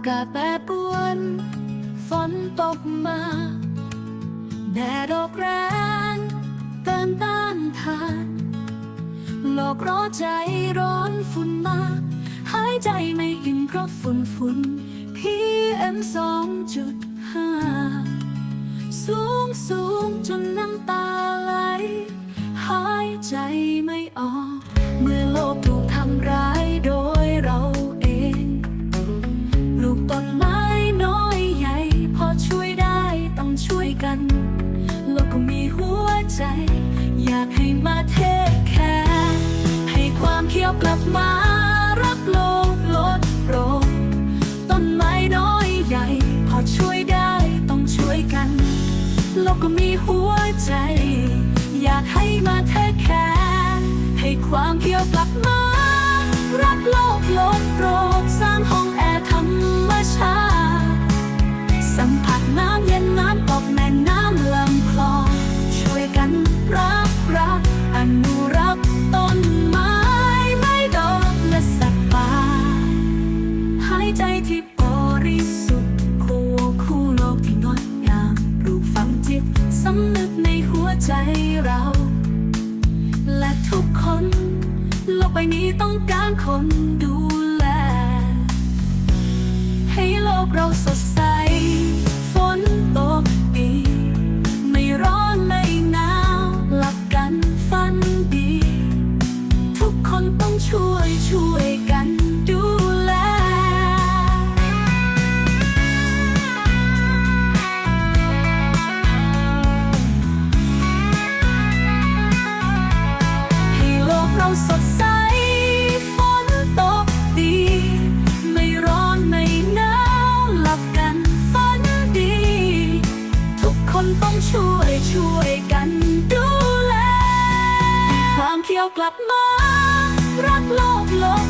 ากาศแปรปรวน ฝนตกมา แดดออกแรงเกินต้านทานโลกร้อนใจร้อนฝุ่นมา หายใจไม่อิ่มเพราะฝุ่นฝุ่น PM 2.5สูงสูงจนน้ำตาไหล หายใจไม่ออก ใจ อยากให้มาเทคแคร์ให้ความเขียวกลับมา รักโลกลดโรคต้นไม้น้อยใหญ่ พอช่วยได้ต้องช่วยกัน โลกก็มีหัวใจ อยากให้มาเทคแคร์ให้ความเขียวกลับมา รักโลกลดโรคสร้างห้องแอร์ธรรมชาติสัมผัสน้ำเย็นน้ำตกแม่น้ำ รักรักอนุรักษ์ต้นไม้ไม่ดอกและสัตว์ป่าหายใจที่บริสุทธิ์คู่คู่โลกที่งดงามปลูกฝังจิตสำนึกในหัวใจเรา และทุกคนโลกใบนี้ต้องการคนดูแล ให้โลกเราสด ต้องช่วยช่วยกันดูแล ให้โลกเราสดใส ฝนตกดี ไม่ร้อนไม่หนาวหลับกันฝันดี ทุกคนต้องช่วยช่วยกันดูแล ความเขียวกลับมา รักโลกโลกโรคสร้าง